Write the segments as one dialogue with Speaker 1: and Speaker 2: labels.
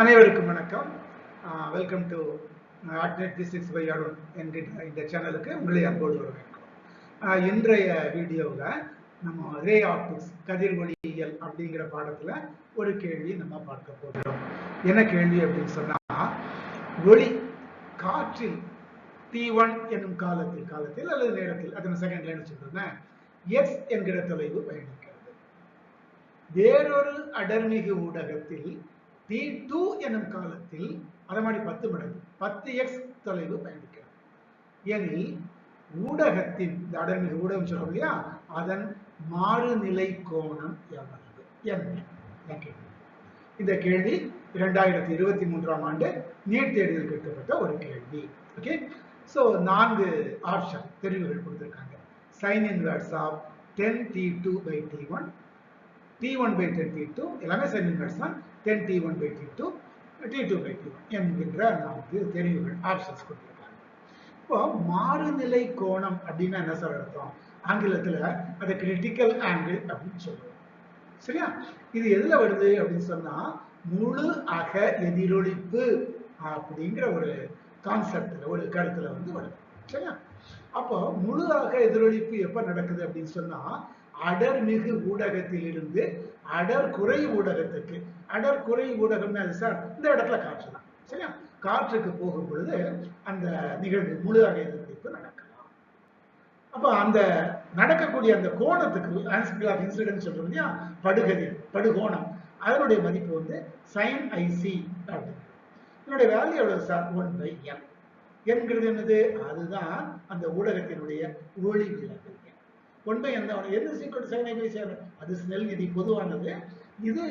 Speaker 1: அனைவருக்கும் வணக்கம். Welcome to Adnet physics by Arun என்கிற இந்த சேனலுக்கு உங்களை அன்போடு வரவேற்கும் இன்றைய வீடியோவில் நம்ம ரே ஆப்டிக்ஸ் கதிர் ஒளியியல் அப்படிங்கிற பாடத்தில் ஒரு கேள்வி நம்ம பார்க்க போகிறோம் என்ன கேள்வி அப்படின்னு சொன்னால் ஒளி காற்றில் டி ஒன் என்னும் காலத்தில் காலத்தில் அல்லது நேரத்தில் அதனை செகண்ட் லைன் சொல்றேன் எஸ் என்கிற தொலைவு பயணிக்கிறது. வேறொரு அடர்மிகு ஊடகத்தில் டி டூ எனும் காலத்தில் அதை மாதிரி பத்து மடங்கு பத்து எக்ஸ் தொலைவு பயணிக்கிறது எனில் ஊடகத்தின் இந்த அடர்மிகு ஊடகம் சொல்றோம் இல்லையா? அதன் மாறுநிலை கோணம் எவ்வளவு? என்ன? கேள்வி. இந்த கேள்வி இரண்டாயிரத்தி இருபத்தி மூன்றாம் ஆண்டு நீட் தேர்வில் கேட்கப்பட்ட ஒரு கேள்வி. ஓகே ஸோ நான்கு ஆப்ஷன் தெரிவுகள் கொடுத்துருக்காங்க. Sine inverse of ten T two by T one T one by ten T two எல்லாமே சைன் இன்வெர்ஸ் தான். Ten T one by T two T two by என்கின்ற நமக்கு தெரிவுகள் ஆப்ஷன்ஸ் கொடுத்துருக்காங்க. இப்போ மாறுநிலை கோணம் அப்படின்னா என்ன சார் அர்த்தம்? ஆங்கிலத்தில் அதை கிரிட்டிக்கல் ஆங்கிள் அப்படின்னு சொல்லுவோம். சரியா? இது எதுல வருது அப்படின்னு சொன்னா முழு அக எதிரொலிப்பு அப்படிங்கிற ஒரு கான்செப்ட்ல ஒரு கருத்துல வந்து வருது. சரியா? அப்போ முழு அக எதிரொலிப்பு எப்ப நடக்குது அப்படின்னு சொன்னா அடர்மிகு ஊடகத்திலிருந்து அடர் குறை ஊடகத்துக்கு. அடர் குறை ஊடகம்னா அது சார் இந்த இடத்துல காற்று தான். சரியா? காற்றுக்கு போகும் பொழுது அந்த நிகழ்வு முழு அகைதிப்பு நடக்கலாம். அப்போ அந்த நடக்கக்கூடிய அந்த கோணத்துக்கு ஆன்சிபிள் ஆஃப் இன்சிடென்ட் சொல்றோம் இல்லையா? படுகதிர் படுகோணம். அதனுடைய மதிப்பு வந்து சைன் ஐசி அப்படின்னு. இதனுடைய வேல்யூ எவ்வளவு சார்? ஒன் பை என் என்கிறது என்னது? அதுதான் அந்த ஊடகத்தினுடைய ஒளி விலகல். ஒன் பை என் தான் எது சீக்கிரம் சைன் ஐ அது ஸ்மெல் விதி பொதுவானது. இது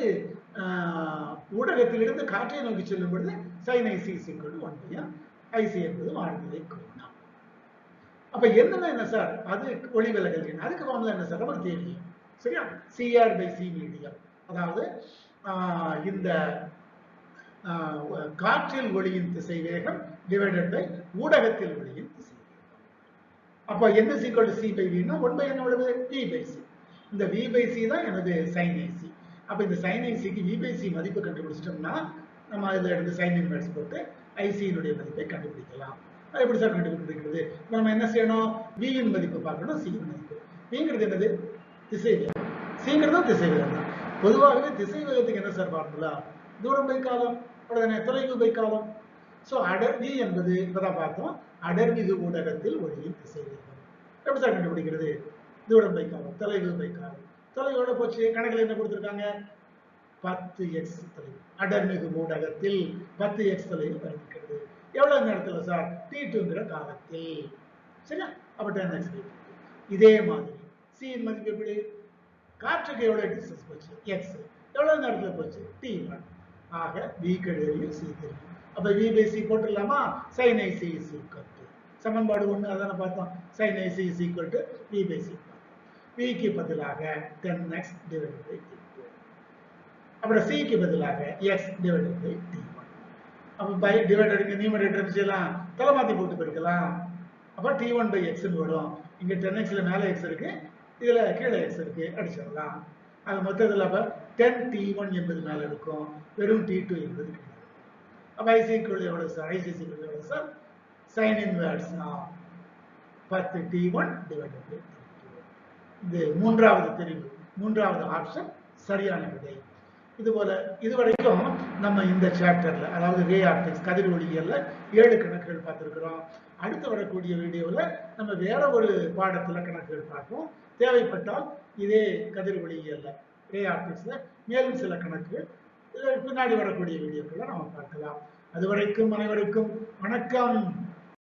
Speaker 1: ஊடகத்திலிருந்து காற்றை நோக்கி செல்லும் பொழுது சைன் ஐசி சீக்கிரம் ஒன் பை ஐசி என்பது வாழ்ந்ததை கோணம் அப்ப என்னன்னா என்ன சார் அது ஒளி விலகல் எண். அதுக்கு ஃபார்முலா என்ன சார் நமக்கு தெரியும் சரியா? சிஆர் பை சி மீடியம் அதாவது ஆஹ், இந்த ஆஹ், காற்றில் ஒளியின் திசை வேகம் டிவைடட் பை ஊடகத்தில் ஒளியின் திசை அப்போ என்ன சீக்வல் சி பை வினா ஒன் பை என்ன எவ்வளவு? வி பை சி இந்த வி பை சி தான் எனது சைன் ஐசி அப்போ இந்த சைன் ஐசிக்கு வி பை சி மதிப்பு கண்டுபிடிச்சிட்டோம்னா நம்ம இதில் எடுத்து சைன் இன்வெர்ஸ் போட்டு ஐசியினுடைய மதிப்பை கண்டுபிடிக்கலாம். அது எப்படி சார் கண்டுபிடிக்கிறது? இப்போ நம்ம என்ன செய்யணும்? வியின் மதிப்பு பார்க்கணும் சியின் மதிப்பு. விங்கிறது என்னது? திசை வேகம் சிங்கிறதும் திசை வேகம் தான். பொதுவாகவே திசை வேகத்துக்கு என்ன சார் பார்க்கலாம் தூரம் பை காலம் உடனே தொலைவு பை காலம் ஸோ அடர்வி என்பது இப்பதான் பார்த்தோம். அடர்மிகு ஊடகத்தில் ஒளியின் திசை வேகம் எப்படி சார் கண்டுபிடிக்கிறது? தூரம் பை காலம் தொலைவு பை காலம் தொலைவோட போச்சு. கணக்கில் என்ன கொடுத்துருக்காங்க? பத்து எக்ஸ் தொலைவு. அடர்மிகு ஊடகத்தில் பத்து எக்ஸ் தொலைவு பயணிக்கிறது எவ்வளவு நேரத்துல சார்? டி டூங்கிற காலத்தில். சரியா? அப்ப டென் எக்ஸ் இதே மாதிரி சியின் மதிப்பு எப்படி? காற்றுக்கு எவ்வளவு டிஸ்டன்ஸ் போச்சு? எக்ஸ் எவ்வளவு நேரத்துல போச்சு? டி ஒன் ஆக வி தெரியும் சி தெரியும். அப்ப V by C போட்டுடலாமா? Sine IC is equal to சமன்பாடு ஒன்று அதான பார்த்தோம். Sine IC is equal to V by C விக்கு பதிலாக ten X divide by T two அப்புறம் சிக்கு பதிலாக X divide by T one அப்போ பை டிவைட் இங்கே நியூமரேட்டர் செய்யலாம்? தலை மாற்றி போட்டு போயிருக்கலாம் அப்போ டி ஒன் பை எக்ஸ்னு வரும். இங்கே டென் எக்ஸில் மேலே எக்ஸ் இருக்கு இதில் கீழே எக்ஸ் இருக்கு அடிச்சிடலாம். அது மொத்தத்தில் அப்போ டென் டி ஒன் என்பது மேலே இருக்கும். வெறும் டி டூ என்பது கீழே அப்போ ஐசிக்குள் எவ்வளோ சார் ஐசிசிக்குள் எவ்வளோ சார் சைன் இன்வெர்ஸ் பத்து டி ஒன் டிவைடட் பை இது மூன்றாவது தெரிவு மூன்றாவது ஆப்ஷன் சரியான விடை. இதுபோல இதுவரைக்கும் நம்ம இந்த சாப்டர்ல அதாவது ரே ஆப்டிக்ஸ் கதிர் ஒளியல்ல ஏழு கணக்குகள் பார்த்துருக்குறோம். அடுத்து வரக்கூடிய வீடியோவில் நம்ம வேற ஒரு பாடத்தில் கணக்குகள் பார்ப்போம். தேவைப்பட்டால் இதே கதிர் ஒளியல்ல ரே ஆப்டிக்ஸில் மேலும் சில கணக்குகள் பின்னாடி வரக்கூடிய வீடியோக்களை நம்ம பார்க்கலாம். அதுவரைக்கும் அனைவருக்கும் வணக்கம்.